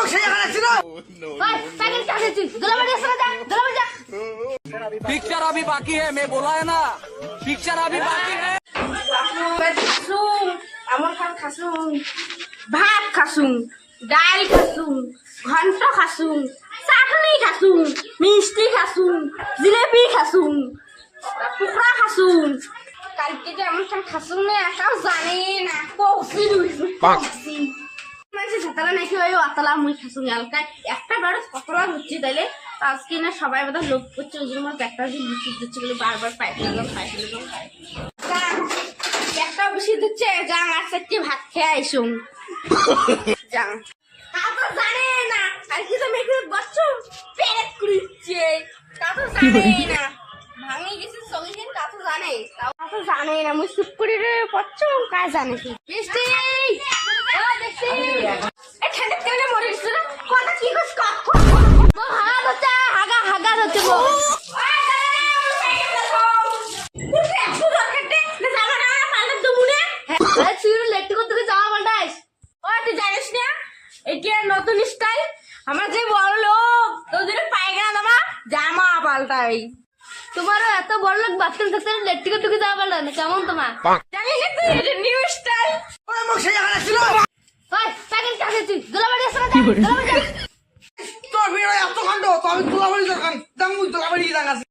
মোক সেই এখানে ছিল ওই প্যাকেট কাছে তুই দোলাবাড়ি আসলে যা দোলাবাড়ি যা पिक्चर अभी बाकी है मैं बोला है ना पिक्चर अभी बाकी है খাসুম আমার খান খাসুম ভাত খাসুম ডাল খাসুম ঘন্ট খাসুম চাটনি খাসুম মিষ্টি খাসুম জিলেপি খাসুম টুকরা খাসুম কালকে যে আমার খান খাসুম না একাও জানে না কৌশি ওই অতলা মুই খাসুম হালকায় একটা বেড়ে কতলা হচ্ছে তাইলে? আজকে না সবাই বোধহয় লোক করছে ওই জন্য আমার একটা দিন বিস্কুট দিচ্ছে বলে বারবার পাইপ লাগাম পাইপ লাগাম একটা বেশি দিচ্ছে যাং আর চারটি ভাত খেয়ে আইসুম যাং তা তো জানে না আর কি তো মেঘে বসছো? পেরেক কুড়িচ্ছে। তা তো জানে না। ভাঙি গেছে সঙ্গে তা তো জানে। তা তো জানে না মুই চুপ করে পড়ছো কাজ জানে কি? বৃষ্টি! নতুন স্টাইল আমার যে বড় লোক তোদের পায়খানা দামা জামা পাল্টাই তোমারও এত বড় লোক বাথরুম থাকতে লেট্টিকে টুকে যাওয়া পারল না কেমন তোমার জানি না তুই এটা নিউ স্টাইল ওই মোক সেই এখানে ছিল ওই প্যাকেট কাছে তুই দোলাবাড়ি আসলে দোলাবাড়ি তোর ভিড় এত কাণ্ড তো আমি তোলাবাড়ি দোকান দাম মুই তোলাবাড়ি আছে